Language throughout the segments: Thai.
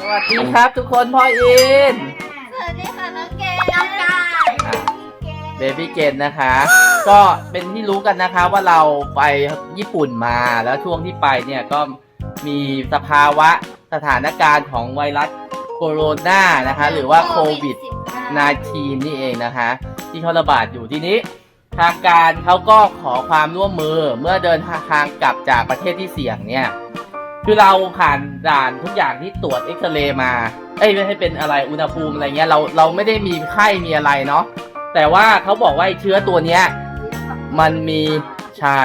สวัสดีครับทุกคนพ่ออินสวัสดีค่ะน้องเกดน้องกายเบบี้เกนนะคะ ก็เป็นที่รู้กันนะคะว่าเราไปญี่ปุ่นมาแล้วช่วงที่ไปเนี่ยก็มีสภาวะสถานการณ์ของไวรัสโคโรนานะคะ หรือว่าโควิด 19 นี่เองนะคะ ที่เขาระบาดอยู่ที่นี้ ทางการเขาก็ขอความร่วมมือเมื่อเดินทางกลับจากประเทศที่เสี่ยงเนี่ย คือเราผ่านด่านทุกอย่างที่ตรวจเอ็กซเรย์มา เอ้ยไม่ให้เป็นอะไรอุณหภูมิอะไรเงี้ยเราเราไม่ได้มีไข้มีอะไรเนาะแต่ว่าเขาบอกว่าไอ้เชื้อตัวเนี้ย มันมีใช่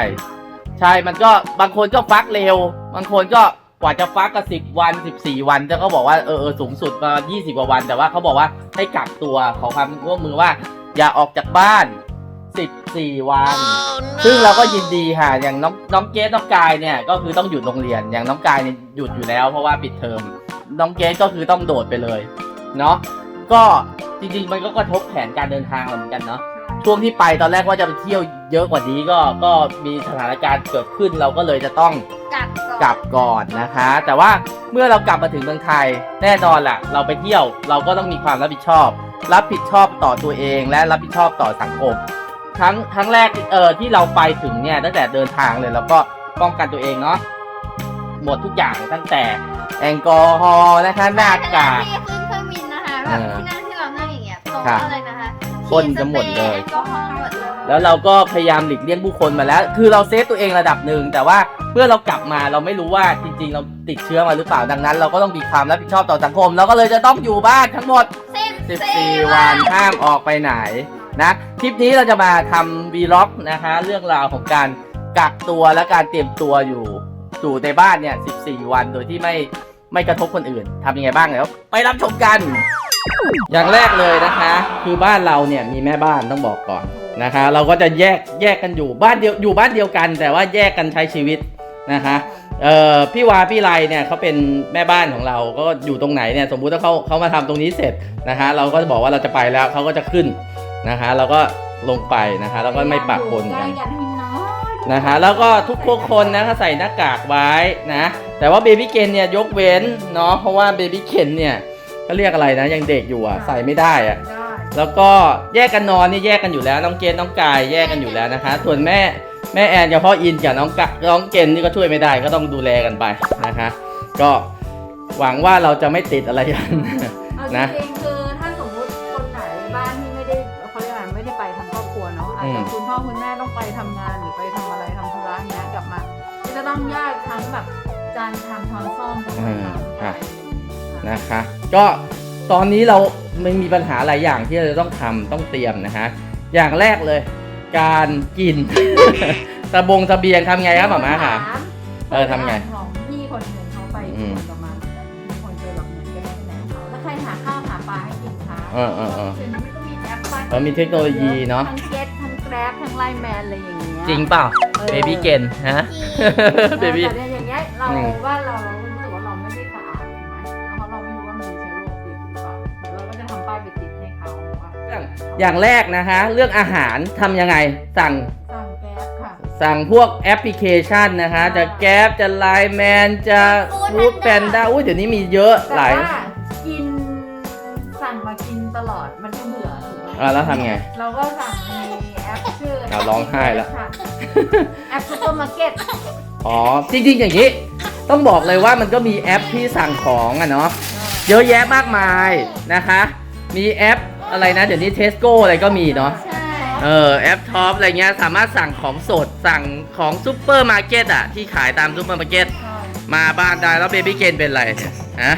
ใช่มันก็บางคนก็ฟักเร็ว บางคนก็กว่าจะฟักก็สิบวันสิบสี่วันแต่เขาบอกว่าเออเออสูงสุดมายี่สิบกว่าวัน แต่ว่าเขาบอกว่าให้กักตัวขอความร่วมมือว่า อย่าออกจากบ้าน สิบสี่วัน ซึ่งเราก็ยินดีค่ะ อย่างน้องน้องเกสน้องกายเนี่ย ก็คือต้องหยุดโรงเรียน อย่างน้องกายเนี่ยหยุดอยู่แล้วเพราะว่าปิดเทอม น้องเกสก็คือต้องโดดไปเลย เนาะ ก็จริงๆ มันก็กระทบแผนการเดินทางเราเหมือนกันเนาะ ช่วงที่ไปตอนแรกว่าจะไปเที่ยวเยอะกว่านี้ก็ ก็มีสถานการณ์เกิดขึ้นเราก็เลยจะต้องกักกลับก่อนนะคะ แต่ว่าเมื่อเรากลับมาถึงเมืองไทย แน่นอนแหละเราไปเที่ยวเราก็ต้องมีความรับผิดชอบ รับผิดชอบต่อตัวเองและรับผิดชอบต่อสังคม ทั้งทั้งแรกเออที่เราไปถึงเนี่ยตั้งแต่เดินทางเลยเราก็ป้องกันตัวเองเนาะหมดทุกอย่างตั้งแต่แอลกอฮอล์นะคะหน้ากากที่ขึ้นเครื่องบินนะคะแบบที่นั่งที่เรานั่งอย่างเงี้ยตรงครับอะไรนะคะพ่นจะหมดเลยแอลกอฮอล์หมดเลยแล้วเราก็พยายามหลีกเลี่ยงผู้คนมาแล้ว คือเราเซฟตัวเองระดับหนึ่งแต่ว่าเมื่อเรากลับมาเราไม่รู้ว่าจริง ๆ เราติดเชื้อมาหรือเปล่าดังนั้น เราก็ต้องมีความรับผิดชอบต่อสังคม เราก็เลยจะต้องอยู่บ้านทั้งหมด 14 วันห้ามออกไปไหน นะคลิปนี้เราจะมาทำวีล็อกนะคะเรื่องราวของการกักตัวและการเตรียมตัวอยู่อยู่ในบ้านเนี่ย 14 วันโดยที่ไม่ไม่กระทบคนอื่นทำยังไงบ้างเดี๋ยวไปรับชมกัน อย่างแรกเลยนะคะ คือบ้านเราเนี่ยมีแม่บ้านต้องบอกก่อนนะคะ เราก็จะแยกแยกกันอยู่บ้านเดียวอยู่บ้านเดียวกัน แต่ว่าแยกกันใช้ชีวิตนะคะเอ่อพี่วาพี่ไรเนี่ยเขาเป็นแม่บ้านของเราก็อยู่ตรงไหนเนี่ยสมมุติถ้าเขาเขามาทำตรงนี้เสร็จนะคะ เราก็จะบอกว่าเราจะไปแล้วเขาก็จะขึ้น นะคะเราก็ลงไปนะคะ แล้วก็ไม่ปะปนกันใกล้กันให้น้อยนะคะ แล้วก็ทุกทุกคนนะเขาใส่หน้ากากไว้นะ แต่ว่าเบบี้เกนเนี่ยยกเว้นเนาะเพราะว่าเบบี้เกนเนี่ยเขาเรียกอะไรนะยังเด็กอยู่อะใส่ไม่ได้อะได้แล้วก็แยกกันนอนนี่แยกกันอยู่แล้วน้องเกนน้องกายแยกกันอยู่แล้วนะคะ ส่วนแม่แม่แอนกับพ่ออินกับน้องกะน้องเกนนี่ก็ช่วยไม่ได้ก็ต้องดูแลกันไปนะคะ ก็หวังว่าเราจะไม่ติดอะไรกันเอานะ ต้องแยกทั้งแบบจานชามช้อนซ่อมทั้งหมดทั้งนะคะ ก็ตอนนี้เราไม่มีปัญหาหลายอย่างที่เราจะต้องทำต้องเตรียมนะคะอย่างแรกเลย การกิน ตะบงตะเบียงทำไงครับหมอม้าค่ะ เออทำไงของพี่คนหนึ่งเขาไปอืมประมาณมีคนเคยแบบเหมือนกันที่ไหนของเขาแล้วใครหาข้าวหาปลาให้กินคะเออเออเออเดี๋ยวนี้มันก็มีแอปบ้านเออมีเทคโนโลยีเนาะทั้งเก็ตทั้งแกร็บทั้งไลน์แมนอะไรอย่างเงี้ยจริงเปล่าออ เบบี้เกนฮะเบบี้ แต่เนี่ยอย่างเงี้ยเราอืม ว่าเราเรารู้สึกว่าเราไม่ได้สะอาดถูกไหมแล้วเราไม่รู้ว่ามีเชื้อโรคติดหรือเปล่าเดี๋ยวเราก็จะทำป้ายไปติดให้เขาว่าอย่างแรกนะคะเรื่องอาหารทำยังไง สั่งสั่งแก๊สค่ะ สั่งพวกแอปพลิเคชันนะคะจะแก๊ปจะไลน์แมนจะฟู้ดแพนด้าอุ้ยเดี๋ยวนี้มีเยอะแต่หลาย ว่ากินสั่งมากินตลอดมันก็เบื่อถูกไหม อ่าแล้วทำไง เราก็สั่งในแอปชื่อเอาร้องไห้แล้ว ค่ะแอปซูเปอร์มาร์เก็ตอ๋อจริงๆอย่างนี้ ต้องบอกเลยว่ามันก็มีแอปที่สั่งของอะเนาะเยอะแยะมากมายนะคะ มีแอปอะไรนะ เดี๋ยวนี้เทสโก้อะไรก็มีเนาะใช่เออแอปท็อปอะไรเงี้ยสามารถสั่งของสดสั่งของซูเปอร์มาร์เก็ตอะที่ขายตามซูเปอร์มาร์เก็ต มาบ้านได้แล้วเบบี้เกนเป็นอะไรเนี่ยฮะ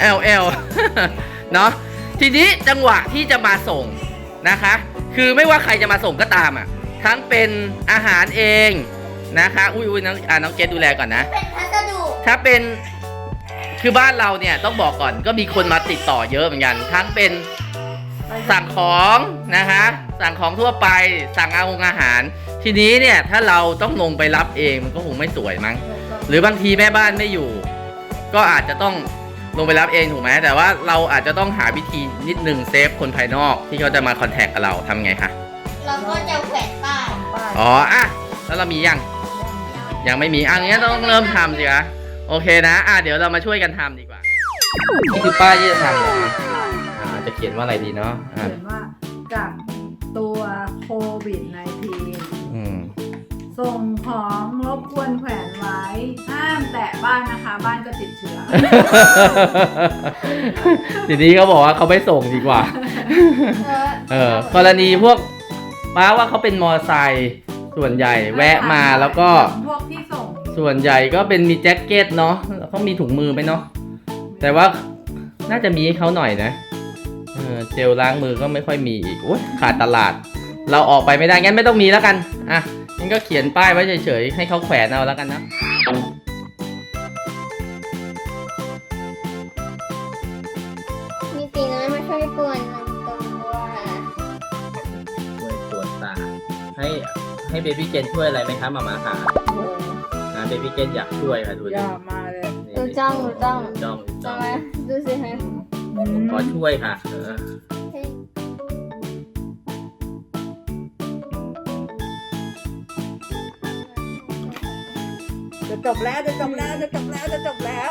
เอลเอลเนาะ ทีนี้จังหวะที่จะมาส่งนะคะ คือไม่ว่าใครจะมาส่งก็ตามอะทั้งเป็นอาหารเองนะคะ อุ้ยอุ้ยน้องอ่าน้องเกดดูแลก่อนนะ เป็นพัสดุถ้าเป็นคือบ้านเราเนี่ยต้องบอกก่อนก็มีคนมาติดต่อเยอะเหมือนกัน ทั้งเป็นสั่งของนะคะ สั่งของทั่วไปสั่งอาหารอาหาร ทีนี้เนี่ยถ้าเราต้องลงไปรับเองมันก็คงไม่สวยมั้งหรือบางทีแม่บ้านไม่อยู่ ก็อาจจะต้อง ลงไปรับเองถูกไหมแต่ว่าเราอาจจะต้องหาวิธีนิดนึงเซฟคนภายนอกที่เขาจะมาคอนแทคกับเราทำไงคะเราก็จะแขวนป้ายทำป้ายอ๋ออะแล้วเรามียังยังไม่มีอะงั้นต้องเริ่มทำสิคะโอเคนะอะเดี๋ยวเรามาช่วยกันทำดีกว่านี่คือป้ายที่จะทำเหรออ่าจะเขียนว่าอะไรดีเนาะอ่าเขียนว่ากักตัวโควิด -19 อืม ส่งของรบกวนแขวนไว้ ห้ามแตะบ้านนะคะ บ้านก็ติดเชื้อ ทีนี้เขาบอกว่าเขาไม่ส่งดีกว่า เออกรณีพวกป้าว่าเขาเป็นมอไซค์ส่วนใหญ่แวะมาแล้วก็พวกที่ส่งส่วนใหญ่ก็เป็นมีแจ็คเก็ตเนาะแล้วเขามีถุงมือไหมเนาะแต่ว่าน่าจะมีให้เขาหน่อยนะเออเจลล้างมือก็ไม่ค่อยมีอีกโอ้ยขาดตลาด เราออกไปไม่ได้งั้นไม่ต้องมีแล้วกันอะงั้ นก็เขียนป้ายไว้เฉยๆ ให้เขาแขวนเอาแล้วกันนะ มีตีน้อยมาช่วยป่วนลำตัวช่วยตรวจตา ให้ให้เบบี้เกนช่วยอะไรไหมครับมามาค่ะนะเบบี้เกนอยากช่วยค่ะดูอย่ามาเลย ดูจ้องดูจ้องจ้องจ้จ้อองงไหมดูสิฮะขอช่วยค่ะเออ จะจบแล้วจะจบแล้วจะจบแล้วจะจบแล้ว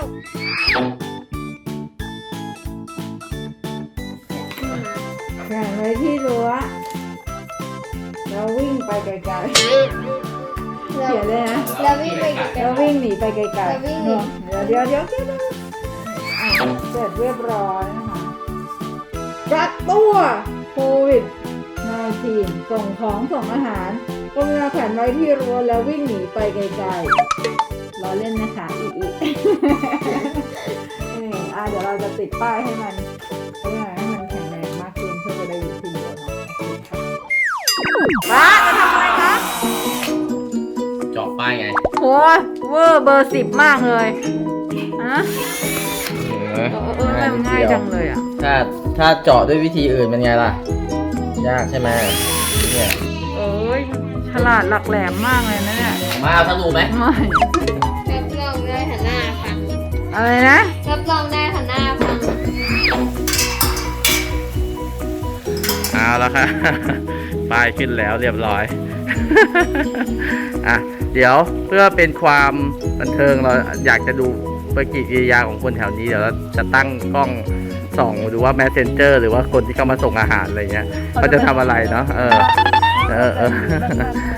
แขวนไว้ที่รั้วแล้ววิ่งไปไกลๆเขียนเลยนะแล้ววิ่งไปไกลแล้ววิ่งหนีไปไกลแล้ววิ่งหนีๆเดี๋ยวเดี๋ยวเดี๋ยวเดี๋ยวเดี๋ยวอะเสร็จเรียบร้อยนะคะกักตัวโควิด19ส่งของส่งอาหารกรุณาแขวนไว้ที่รั้วแล้ววิ่งหนีไปไกลๆ รอเล่นนะคะอีอีเอออะเดี๋ยวเราจะติดป้ายให้มันให้มันให้มันแข็งแรงมากขึ้นเพื่อจะได้อยู่ที่รั้วเนาะโอเคค่ะป้าจะทำอะไรคะเจาะป้ายไงโหเวอร์เบอร์สิบมากเลยฮะเออเออเออมันง่ายจังเลยอะ ถ้าถ้าเจาะด้วยวิธีอื่นเป็นไงล่ะ ยากใช่ไหมเนี่ยเอ้ยฉลาดหลักแหลมมากเลยนะเนี่ย มาเอาสรุปไหมไม่ อะไรนะ รับรองได้หันหน้าฟังเอาแล้วค่ะ ป้ายขึ้นแล้วเรียบร้อย อะ เดี๋ยวเพื่อเป็นความบันเทิงเราอยากจะดูปฏิกิริยาของคนแถวนี้เดี๋ยวเราจะตั้งกล้องส่องดูว่า messenger หรือว่าคนที่เข้ามาส่งอาหารอะไรเงี้ยเขาจะทำอะไรเนาะเออ เออเออ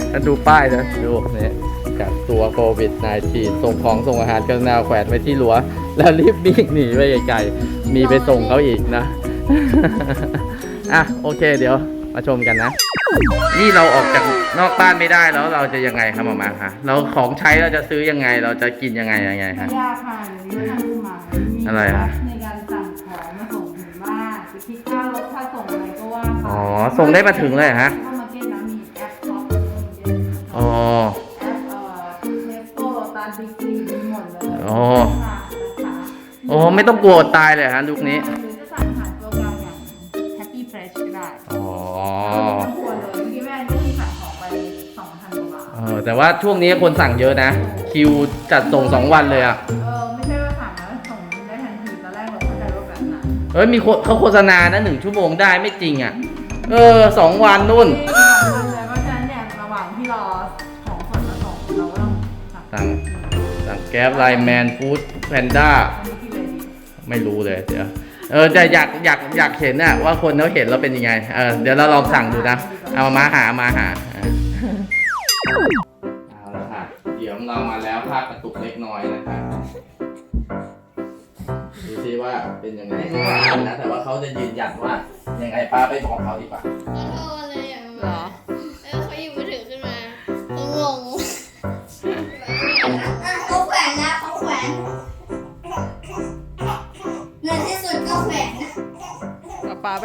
แล้วดูป้ายนะดูเนี่ย กักตัวโควิด -19 ส่งของส่งอาหารกรุณาแขวนไว้ที่รั้วแล้วรีบวิ่งหนีไปไกลๆมีไปส่งเขาอีกนะ อะโอเคเดี๋ยวมาชมกันนะ นี่เราออกจากนอกบ้านไม่ได้แล้วเราจะยังไงครับหมอมาคะเราของใช้เราจะซื้อยังไงเราจะกินยังไงยังไงคะ ยากค่ะเดี๋ยวนี้ทำขึ้นมามีอะไรอะแอปในการสั่งของมาส่งถึงบ้านจะคิดค่ารถค่าส่งอะไรก็ว่าไปอ๋อส่งได้มาถึงเลยเหรอฮะ เข้ามาเก็ตนะมีแอปช็อปอ๋อแอปเอ่ หมดเลยอ๋อค่ะนะคะโอ้ไม่ต้องกลัวอดตายเลยเหรอฮะลูกนี้ หรือจะสั่งอาหารตัวกลางอย่าง Happy Fresh ก็ได้อ๋อ ไม่ต้องกลัวเลยเมื่อกี้แม่ก็มีสั่งของไป2,000กว่าบาท เออแต่ว่าช่วงนี้คนสั่งเยอะนะ คิวจัดส่งสองวันเลยอะ เออไม่ใช่ว่าสั่งแล้วส่งได้ทันทีตอนแรกเราเข้าใจว่าแบบนั้นเฮ้ยมีคนเขาโฆษณานะหนึ่งชั่วโมงได้ไม่จริงอะ เออสองวันนู่น เพราะฉะนั้นเนี่ยระหว่างที่รอของคนมาส่งเราก็ต้องสั่งสั่งสั่ง แก๊บไลน์แมนฟู้ดแพนด้าอันนี้ที่เลยดีไม่รู้เลยเดี๋ยวเออแต่อยากอยากอยากเห็นน่ะว่าคนเขาเห็นแล้วเป็นยังไงเออเดี๋ยวเราลองสั่งดูนะ เอามาหามาหาอะเอาละค่ะเดี๋ยวเรามาแล้วภาพกระตุกเล็กน้อยนะคะดูซิว่าเป็นยังไงนะแต่ว่าเขาจะยืนยันว่ายังไงป้าไปบอกเขาดีกว่าเขาโทรเลยอะ เหรอเออ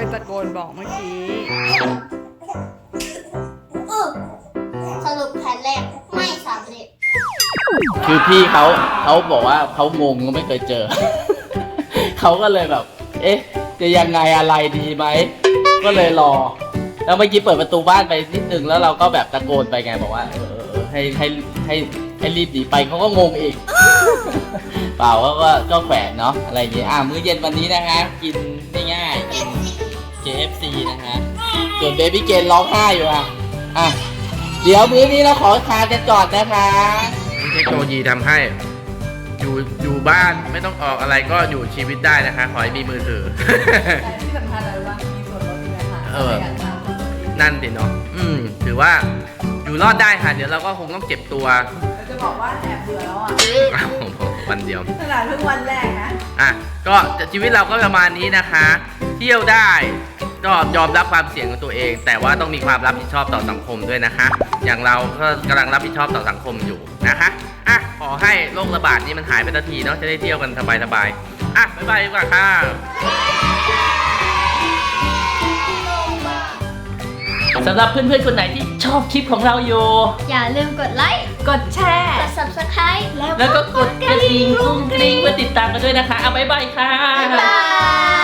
ไปตะโกนบอกเมื่อกี้อึ๊บสรุปแผนแรกไม่สำเร็จ คือพี่เขาเขาบอกว่าเขางงก็ไม่เคยเจอ เขาก็เลยแบบ เอ๊ะ จะยังไงอะไรดีไหม ก็เลยรอ แล้วเมื่อกี้เปิดประตูบ้านไปนิดนึงแล้วเราก็แบบตะโกนไปไงบอกว่าเออเออเออให้ให้ให้ให้รีบหนีไปเขาก็งงอีก เปล่าก็ก็ก็แขวนเนาะอะไรอย่างเงี้ยอะมื้อเย็นวันนี้นะคะกินง่ายๆกิน KFC นะคะส่วนเบบี้เกนร้องไห้อยู่อะ อะ เดี๋ยวมื้อนี้เราขอทานกันก่อนนะคะเทคโนโลยีทำให้ อยู่อยู่บ้านไม่ต้องออกอะไรก็อยู่ชีวิตได้นะคะ ขอให้มีมือถือ แต่ที่สำคัญเลยว่ามีส่วนลดด้วยค่ะเออประหยัดค่าของตัวเองนั่นสิเนาะอืม ถือว่าอยู่รอดได้ค่ะ เดี๋ยวเราก็คงต้องเก็บตัวเราจะบอกว่าแอบเบื่อแล้วอะอ้าววันเดียว ขนาดเพิ่งวันแรกนะ อะ ก็ชีวิตเราก็ประมาณนี้นะคะ เที่ยวได้ ก็ยอมรับความเสี่ยงของตัวเอง แต่ว่าต้องมีความรับผิดชอบต่อสังคมด้วยนะคะ อย่างเราก็กำลังรับผิดชอบต่อสังคมอยู่นะคะอะขอให้โรคระบาดนี้มันหายไปสักทีเนาะจะได้เที่ยวกันสบายๆอะบ๊ายบายดีกว่าค่ะสำหรับเพื่อนๆคนไหนที่ชอบคลิปของเราอยู่ อย่าลืมกดไลค์ กดแชร์ กด subscribe แล้วก็กดกระดิ่งกรุ้งกริ้งเพื่อติดตามกันด้วยนะคะ เอาบ๊ายบายค่ะ บ๊ายบาย